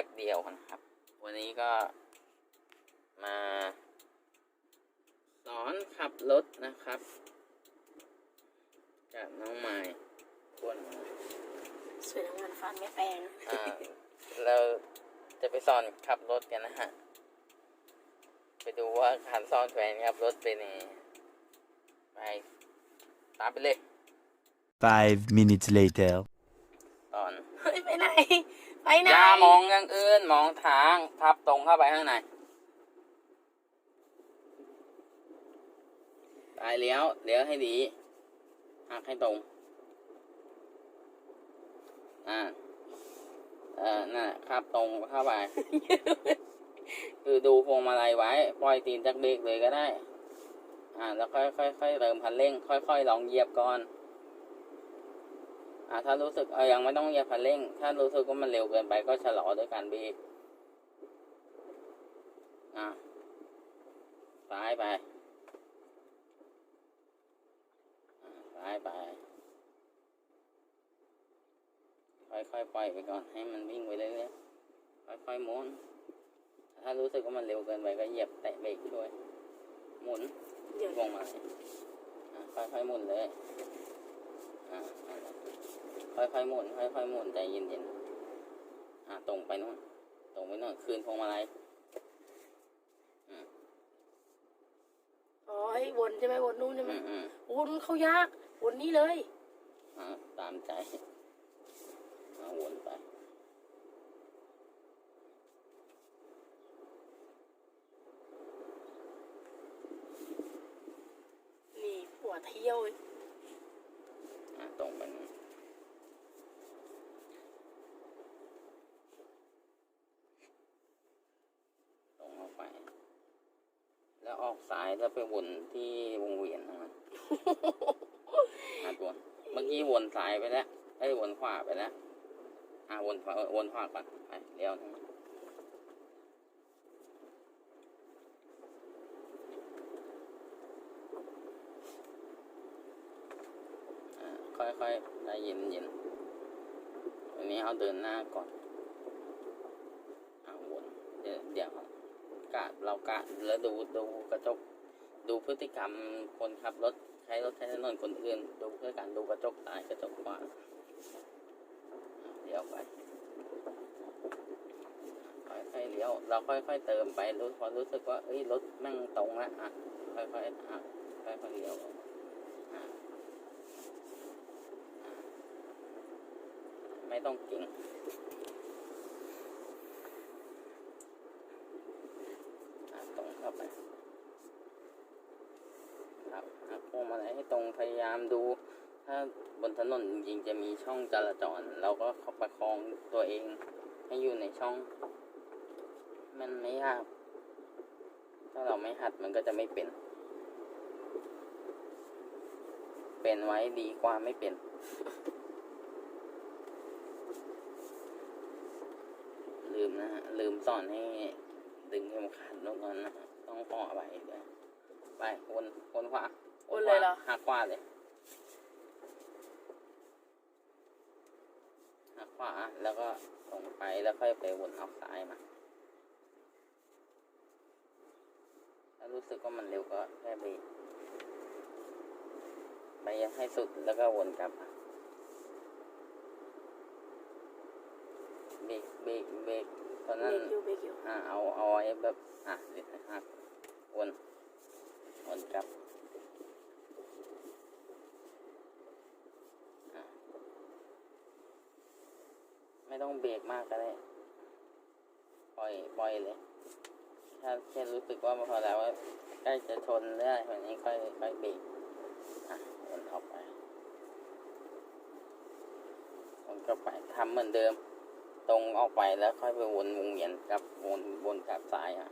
ป๊บเดียวนะครับ วันนี้ก็มา สอนขับรถนะครับ จากน้องไม้คนสวยน้ำมันฟันไม่แปลงอ่าเราจะไปสอนขับรถกันนะฮะ ไปดูว่าการสอนแฟนขับรถเป็นยังไงไปตามไปเลย Five minutes later. ตอน เฮ้ยไปไหน ไปไหนอย่ามองอย่างอื่นมองทางขับตรงเข้าไปข้างในตายเลี้ยวเลี้ยวให้ดีหักให้ตรงอ่าเออนั่นแหละขับตรงเข้าไป คือดูพวงมาลัยไว้ ปล่อยตีนจากเบรกเลยก็ได้ อ่า แล้วค่อยค่อยค่อยเริ่มคันเร่ง ค่อยค่อยลองเหยียบก่อน อ่าถ้ารู้สึกเออยังไม่ต้องเหยียบคันเร่ง ถ้ารู้สึกว่ามันเร็วเกินไปก็ชะลอด้วยการเบรกอ่าซ้ายไปอ่าซ้ายไป ค่อยๆปล่อยไปก่อนให้มันวิ่งไปเรื่อยๆค่อยๆหมุนถ้ารู้สึกว่ามันเร็วเกินไปก็เหยียบแตะเบรกช่วย หมุนเดี๋ยววงมาเลยอะค่อยๆหมุนเลยอ่านั่นแหละ ค่อยๆหมุนค่อยๆหมุนใจเย็นๆอ่าตรงไปนู่นตรงไปนู่นคืนพวงมาลัยอ๋อให้วนใช่ไหมวนนู่นใช่ไหมอืมอืมวนเขายากวนนี่เลยอ่าตามใจอ่าวนไปนี่ปวดเที่ยวอีก อ่าตรงไปนู่นตรงออกไป แล้ว ออกซ้ายแล้วไปวนที่วงเวียนนะมันหาตัวเมื่อกี้วนซ้ายไปแล้วไอ้ยวนขวาไปแล้วอ่าวนขวาวนขวาก่อนไปเลี้ยวทางนั้นอ่าค่อยๆได้เย็นเย็นๆอันนี้เอาเดินหน้าก่อนอ่าวนเดี๋ยวเดี๋ยวกะ เรากะแล้วดูดูกระจกดูพฤติกรรมคนขับรถใช้รถใช้ถนนคนอื่น ดูเพื่อการดูกระจกซ้ายกระจกขวาเลี้ยวไปค่อยๆเลี้ยวเราค่อยๆเติมไปรู้พอรู้สึกว่าเอ้ยรถแม่งตรงแล้วอะค่อยๆอะค่อยๆเลี้ยวไม่ต้องเก่งอะตรงเข้าไป ครับหักพวงมาลัย ให้ตรงพยายามดู ถ้าบนถนนจริงๆจะมีช่องจราจรเราก็เขาประคองตัวเองให้อยู่ในช่อง มันไม่ยากถ้าเราไม่หัดมันก็จะไม่เป็น เป็นไว้ดีกว่าไม่เป็นลืมนะฮะลืมสอนให้ดึงเข็มขัดลงก่อนนะฮะต้องขอไปด้วยไปวนวนขวา วนเลยเหรอ หักขวาเลยหักขวาแล้วก็ตรงไปแล้วค่อยไปวนออกซ้ายมาถ้ารู้สึกว่ามันเร็วก็แค่เบรกไปให้สุดแล้วก็วนกลับมาเบรกเบรกเบรกตอนเบรนั้นกอยู่เบรกอยู่ อ่าเอาเอาไว้แบบอะเดี๋ยวนะครับวนวนกลับอะไม่ ต้องเบรกมากก็ได้ปล่อยปล่อยเลยถ้าแค่รู้สึกว่าพอแล้วว่าใกล้จะชนเรื่อยแบบนี้ค่อยค่อยเบรกอะวนออกไปวนกลับไปทำเหมือนเดิม ตรงออกไปแล้วค่อยไปวนวงเวียนกลับวนวนกลับซ้ายอะ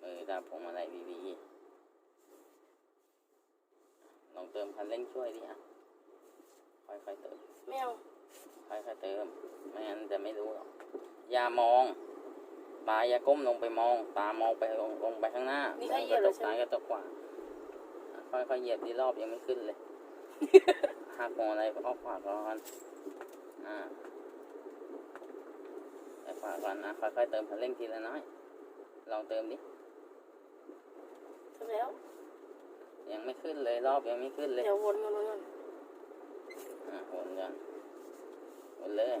มือจับพวงมาลัยดีๆ ลอง เติมคันเร่งช่วยดิอะค่อยๆเติมไม่เอาค่อยๆเติม ไม่งั้นจะไม่รู้หรอกอย่ามองตาอย่าก้มลงไปมอง ตามองไปลงลงไปข้างหน้ามองกระจกซ้ายกระจกขวาอะค่อยๆเหยียบดีรอบยังไม่ขึ้นเลยหักพวงอะไรออกขวาก่อนอ่าไปขวาก่อนนะค่อยๆเติมคันเร่งทีละน้อย ลองเติมดิทำแล้ว ยังไม่ขึ้นเลย รอบยังไม่ขึ้นเลย เดี๋ยววนกันวนกันอะวนกันวนเลย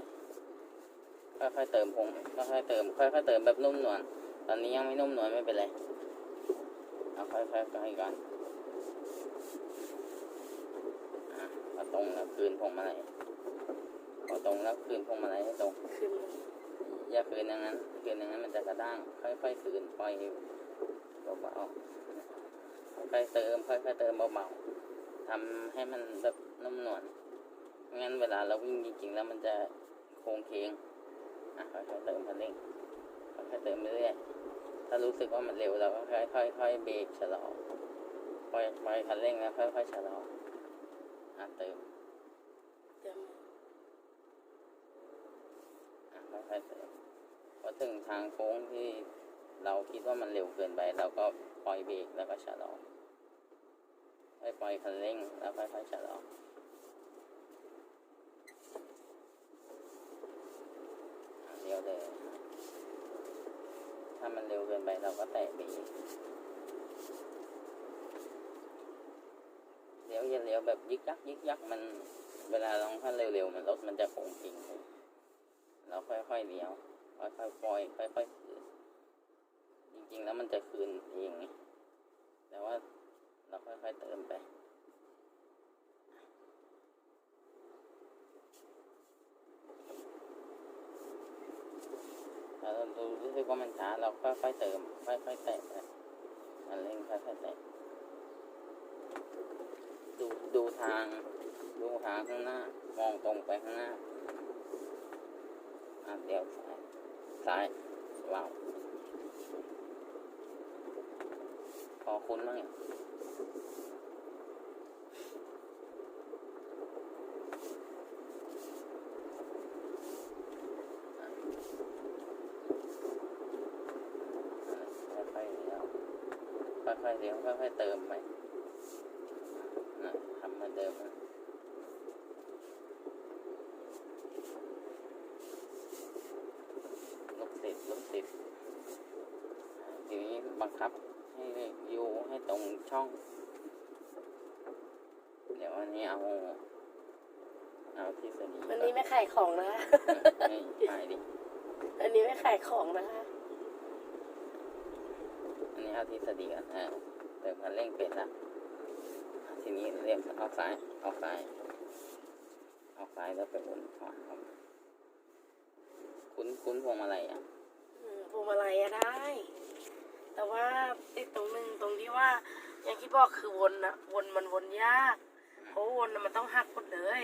ค่อยๆเติมพงค่อยๆเติม ค่อยๆเติมแบบนุ่มนวล ตอนนี้ยังไม่นุ่มนวลไม่เป็นไร เอาค่อยๆค่อยๆก่อนอะเอาตรงแล้วคืนพงมาลัยพอตรงแล้วคืนพงมาลัยให้ตรง ขึ้นอย่าคืนอย่างนั้น คืนอย่างนั้นมันจะกระด้าง ค่อยๆคืนปล่อยเบาๆ ค่อยๆเติมค่อยๆเติมเบาๆทำให้มันแบบนุ่มนวลไม่งั้นเวลาเราวิ่งจริงๆแล้วมันจะโค้งเคงอะค่อยๆเติมคันเร่งค่อยๆเติมไปเรื่อยๆถ้ารู้สึกว่ามันเร็วเราก็ค่อยๆค่อยๆเบรกชะลอปล่อยปล่อยคันเร่งแล้วค่อยๆชะลออะเติมเดี๋ยวอะค่อยๆเติมพอถึงทางโค้งที่ เราคิดว่ามันเร็วเกินไปเราก็ปล่อยเบรกแล้วก็ชะลอค่อยปล่อยคันเร่งแล้วค่อยๆชะลอเลี้ยวเลยถ้ามันเร็วเกินไปเราก็แตะเบรกเลี้ยวย่าเลี้ยวแบบยึกยักยึกยักมันเวลาลองถ้าเร็วๆมันรถมันจะโค้งทิ้งเราค่อยๆเลี้ยวค่อยๆปล่อยค่อยๆ จริงๆ แล้วมันจะคืนเองแต่ว่าเราค่อยๆเติมไปถ้าเราดูรู้สึกว่ามันช้าเราค่อยๆเติม ค่อยๆแตะไปอันเร่งค่อยๆแตะดูดูทาง ดูทางข้างหน้า มองตรงไปข้างหน้าอะเดี๋ยวซ้ายซ้ายว้าว พอคุ้นมั้งเนี่ยค่อยๆเลี้ยวค่อยๆเลี้ยวค่อยๆเติมไปนะทำเหมือนเดิมนะ ลูกศิษย์ลูกศิษย์ทีนี้บังคับให้อยู่ให้ตรง ช่อง เดี๋ยวอันนี้เอา เอาทฤษฎีอันนี้ไม่ขายของนะคะให้ตายดิอันนี้ไม่ขายของนะคะอันนี้เอาทฤษฎีก่อนอ่าเติมคันเร่งเป็นละอะทีนี้เรียกเอาซ้ายเอาซ้ายเอาซ้ายแล้วไปวนขวาครับคุ้นคุ้นพวงมาลัยอะอืมพวงมาลัยอะได้ แต่ว่าติดตรงหนึ่งตรงที่ว่า อย่างที่บอกคือวนอะวนมันวนยากเพราะวนน่ะมันต้องหักหมดเลย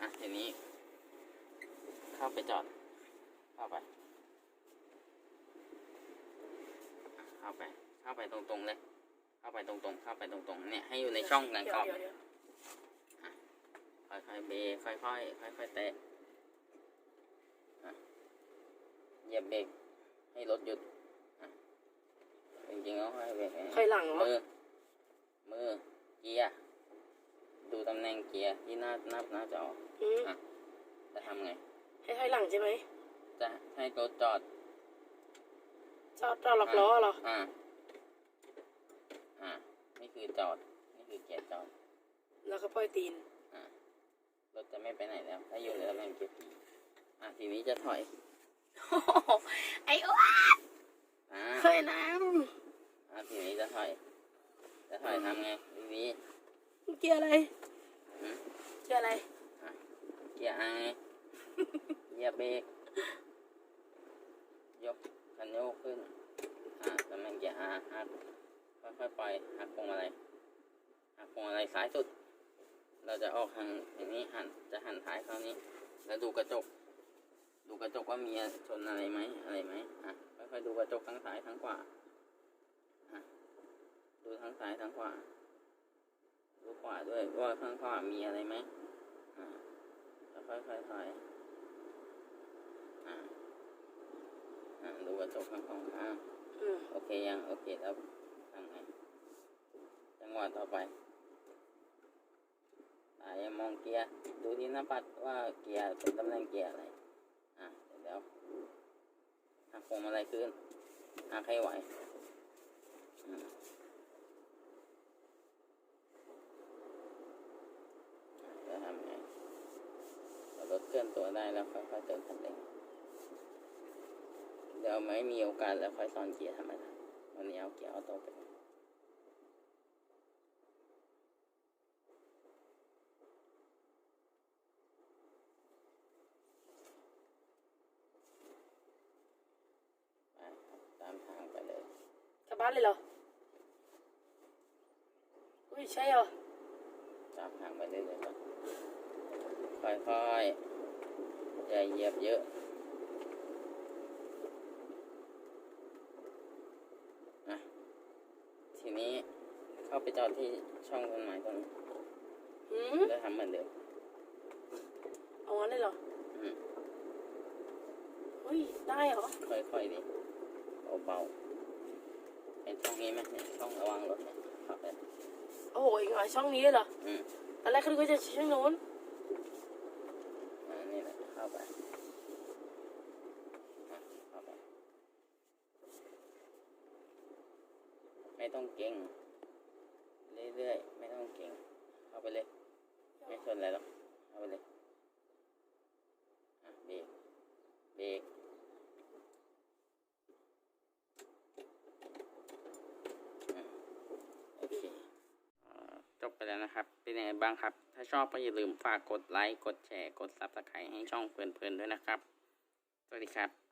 อะทีนี้ เข้าไปจอด เข้าไป เข้าไป เข้าไปตรงๆเลย เข้าไปตรงๆ เข้าไปตรงๆ เนี่ยให้อยู่ในช่องกลางกรอบเดี๋ยวเดี๋ยวค่อยๆเบรกค่อยๆค่อยๆแตะอะเหยียบเบรกให้รถหยุดอะจริงๆแล้วให้เบรกให้ถอยหลังเหรอ มือ มือเกียร์ดูตำแหน่งเกียร์ที่หน้าหน้าหน้าจออืมจะทำไง ให้ถอยหลังใช่ไหมจะให้รถจอดจอดจอดหลอกล้อเหรอ อ่าอ่านี่คือจอด นี่คือเกียร์จอด แล้วก็ปล่อยตีนรถจะไม่ไปไหนแล้ว ถ้าอยู่ในตำแหน่งเกียร์ผีอะทีนี้จะถอย ไอ้อ้วอ่าเคยน้อะทีนี้จะถอยจะถอย ทำไงดีำเกียร์อะไรหืมเกียร์อะไรๆเกียร์อาไงเหยียบเบรกยกคันโยกขึ้นอ่าตำแหน่งเกียร์อาหักค่อยๆปล่อยหักพวงมาลัยหักพวงมาลัยซ้ายสุด เราจะออกทางอย่างนี้หันจะหันท้ายเข้านี้ แล้วดูกระจก ดูกระจกว่ามีชนอะไรไหมอะไรไหมอะค่อยๆดูกระจกทั้งซ้ายทั้งขวาอะ ดูทั้งซ้ายทั้งขวา ดูขวาด้วยว่าข้างขวามีอะไรไหมอ่าแล้วค่อยๆถอยอ่าอ่าดูกระจกข้างสองข้างอืมโอเคยังโอเคแล้วทางไงจังหวะต่อไปอ่ามองเกียร์ดูที่หน้าปัดว่าเกียร์เป็นตำแหน่งเกียร์อะไรอะเดี๋ยวหักพวงมาลัยขึ้นหักให้ไหวอืมอะจะทำไงเรารถเคลื่อน ตัวได้แล้วค่อยๆเติมคันเร่งเดี๋ยวไม่มีโอกาสแล้วค่อยสอนเกียร์ธรรมดาวันนี้เอาเกียร์ออโต้ไปก่อนไปครับตามทางไปเลยกลับบ้านเลยเหรอ อุ้ยใช่เหรอ ตามทางไปเรื่อยๆก่อนค่อยๆ อย่าเหยียบเยอะ อะ ทีนี้เข้าไปจอดที่ช่องต้นไม้ต้นนี้หืมแล้วทำเหมือนเดิม เอางั้นเลยเหรอ อืมอุ้ย ได้เหรอ ค่อยๆดิเบาๆเป็นช่องนี้ไหมเนี่ยช่องระวังรถเนี่ยขับไปโอ้โหอีกหน่อยช่องนี้เลยเหรอ อืมตอนแรกก็นึกว่าจะช่องนู้น อ่านี่แหละเข้าไปอะเข้าไป ไม่ต้องเก่ง เรื่อยๆ ไม่ต้องเก่ง เข้า ไปเลย ไม่ชนอะไรหรอกเข้าไปเลยเบรกเบรกโอเคจบไปแล้วนะครับ เป็นยังไงบ้างครับ ถ้าชอบก็อย่าลืมฝากกดไลค์ กดแชร์ กด Subscribe ให้ช่องเพลินๆด้วยนะครับ สวัสดีครับ